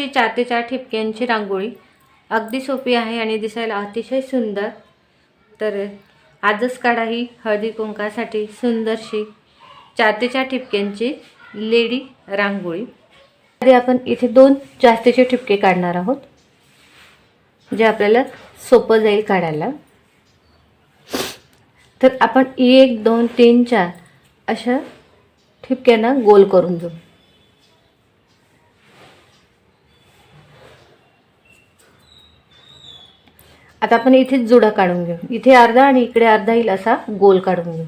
अशी चार ते चार ठिपक्यांची रांगोळी. अगदी सोपी आहे आणि दिसायला अतिशय सुंदर. तर आजच काढा ही हळदी कुंकासाठी सुंदरशी चार ते चार ठिपक्यांची लेडी रांगोळी. आधी आपण इथे दोन जास्तीचे ठिपके काढणार आहोत जे आपल्याला सोपं जाईल काढायला. तर आपण एक दोन तीन चार अशा ठिपक्यांना गोल करून घेऊ आता आपण इथेच जुडा काढून घेऊ. इथे अर्धा आणि इकडे अर्धा येईल असा गोल काढून घेऊ.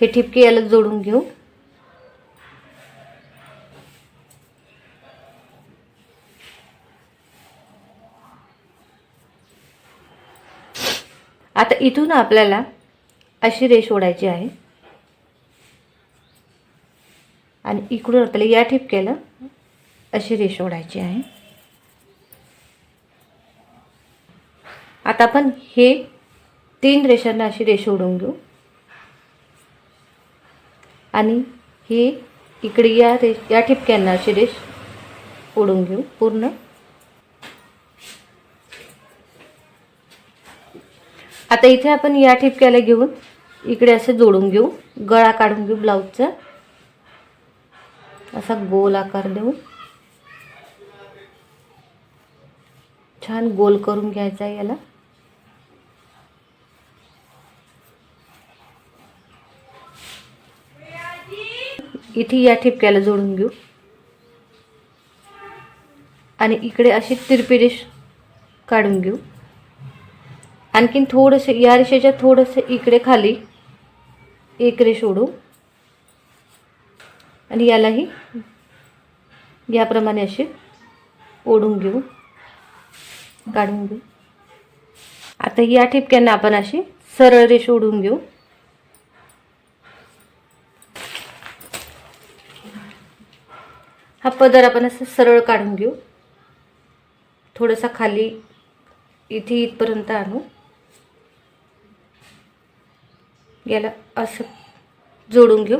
हे ठिपके याला जोडून घेऊ. आता इथून आपल्याला अशी रेष ओढायची आहे. आणि इकडून आपल्याला या ठिपक्याला अशी रेष ओढायची आहे. आता आपण हे तीन रेषांना अशी रेष ओढून घेऊ. आणि हे इकडे या रे या ठिपक्यांना अशी रेष ओढून घेऊ पूर्ण. आता इथे आपण या ठिपक्याला घेऊन इकडे असं जोडून घेऊ गळा काढून घेऊ ब्लाऊजचा. असा गोल आकार देऊन छान गोल करून घ्यायचा आहे याला. इथे या ठिपक्याला जोडून घेऊ. आणि इकडे अशी तिरपी रेष काढून घेऊ. आणखीन थोडंसं या रेषेच्या थोडंसं इकडे खाली एक रेष ओढू. आणि यालाही याप्रमाणे असे ओढून घेऊ काढून घेऊ आता या ठिपक्यांना आपण अशी सरळ रेष ओढून घेऊ. हा पदर आपण असं सरळ काढून घेऊ. थोडासा खाली इथे इथपर्यंत आणू. याला असं जोडून घेऊ.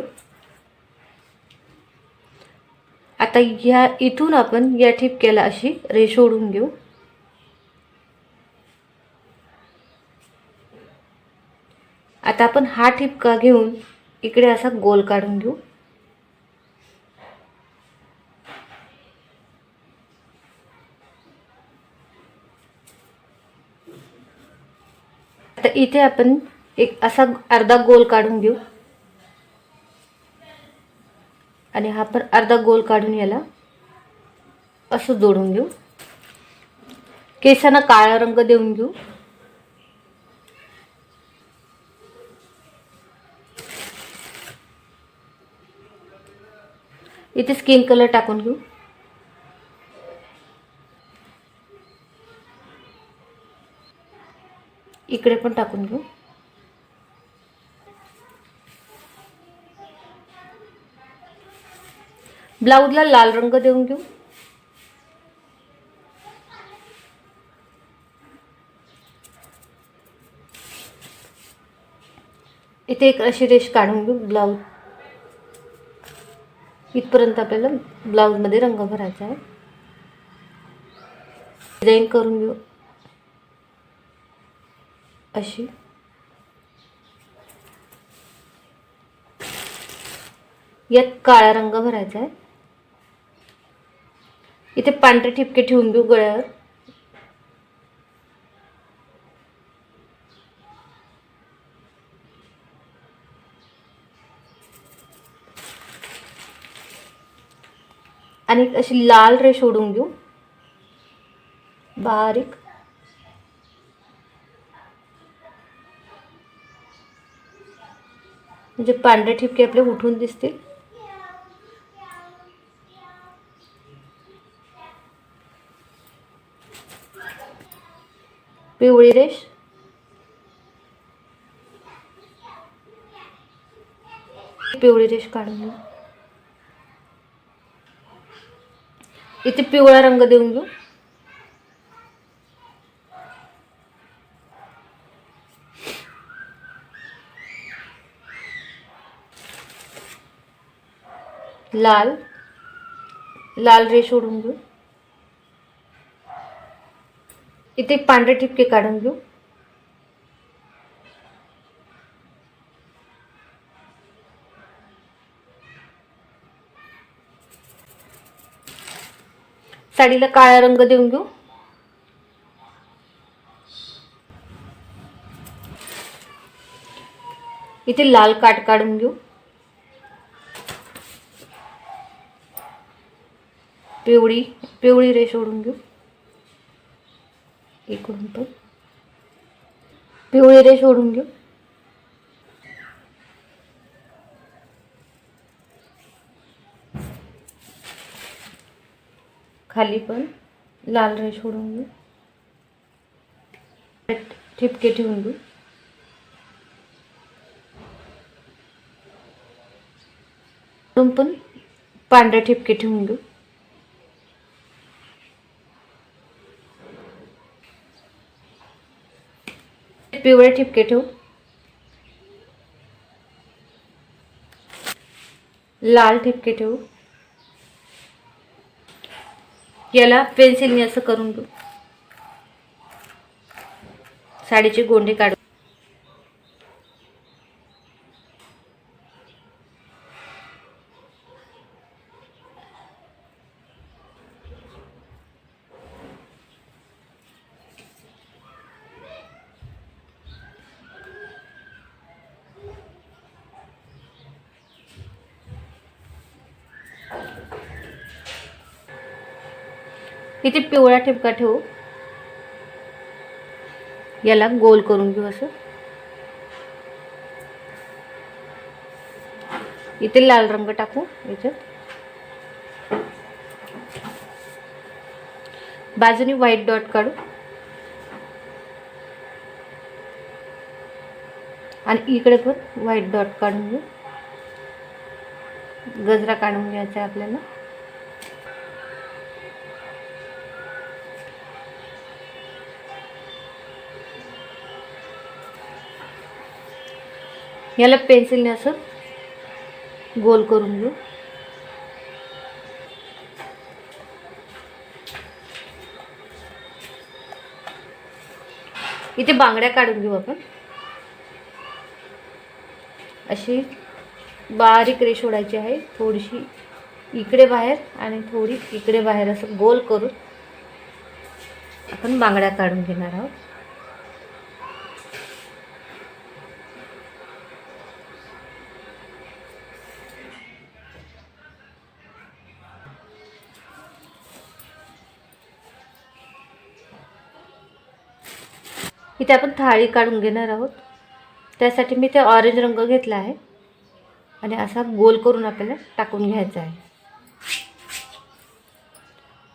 आता ह्या इथून आपण या ठिपक्याला अशी रेष ओढून घेऊ. आता आपण हा ठिपका घेऊन इकडे असा गोल काढून घेऊ. आता इथे आपण एक असा अर्धा गोल काढून घेऊ. आणि हा पण अर्धा गोल काढून याला असं जोडून घेऊ. केसांना काळा रंग देऊन घेऊ. इथे स्किन कलर टाकून घेऊ. इकडे पण टाकून घेऊ. ब्लाऊजला लाल रंग देऊन घेऊ. इथे एक अशी रेष काढून घेऊ ब्लाऊज. इथपर्यंत आपल्याला ब्लाऊजमध्ये रंग भरायचा आहे. डिझाईन करून घेऊ. अशी. यात काळा रंग भरायचा आहे. इथे पांढरे ठिपके ठेवून घेऊ गळ्यावर. आणि अशी लाल रेष ओढून घेऊ बारीक. म्हणजे पांढरे ठिपके आपले उठून दिसतील. पिवळी रेश पिवळी रेष काढून घेऊ. इथे पिवळा रंग देऊन घेऊ. लाल. लाल रेष ओढून घेऊ. इथे पांढरे ठिपके काढून घेऊ. साडीला काळा रंग देऊन घेऊ. इथे लाल काट काढून घेऊ. पिवळी पिवळी रेष ओढून घेऊ. इकडून पण. पिवळी रेष ओढून घेऊ. खाली पण लाल रेष ओढून घेऊ. ठिपके ठेवून घेऊ. पण पांढरे ठिपके ठेवून घेऊ. पिवळे ठिपके ठेवू. लाल ठिपके ठेवू. याला पेन्सिलने असं करून घेऊ. साडीचे गोंडे काढू इथे पिवळा ठिपका ठेवू. याला गोल करून घेऊ असं. इथे लाल रंग टाकू याच्यात. बाजूनी व्हाईट डॉट काढू. आणि इकडे पण व्हाईट डॉट काढून घेऊ. गजरा काढून घ्यायचा आपल्याला. याला पेन्सिलने असं गोल करून घेऊ. इथे बांगड्या काढून घेऊ आपण. अशी बारीक रेष ओढायची आहे. थोडीशी इकडे बाहेर आणि थोडी इकडे बाहेर असं गोल करून आपण बांगड्या काढून घेणार आहोत. इथे आपण थाळी काढून घेणार आहोत. त्यासाठी मी ते ऑरेंज रंग घेतला आहे. आणि असा गोल करून आपल्याला टाकून घ्यायचा आहे.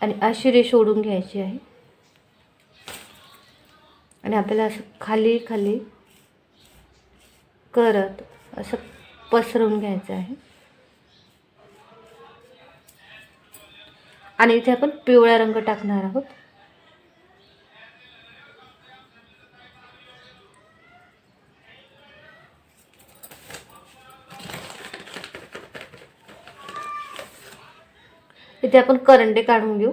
आणि अशी रेष ओढून घ्यायची आहे. आणि आपल्याला असं खाली खाली करत असं पसरवून घ्यायचं आहे. आणि इथे आपण पिवळा रंग टाकणार आहोत. इथे आपण करंडे काढून घेऊ.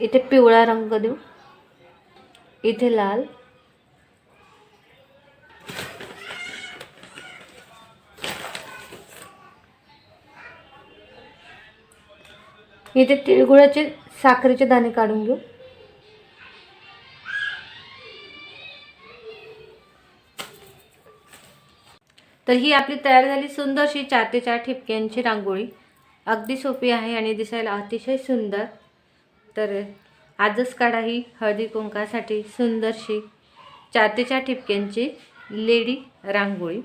इथे पिवळा रंग देऊ. इथे लाल. इथे तिळगुळाचे साखरेचे दाणे काढून घेऊ. तर ही आपली तयार झाली. सुंदरशी चार ते चार ठिपक्यांची रांगोळी. अगदी सोपी आहे आणि दिसायला अतिशय सुंदर. तर आजच काढा ही हळदी कुंकासाठी सुंदरशी चार ते चार ठिपक्यांची लेडी रांगोळी.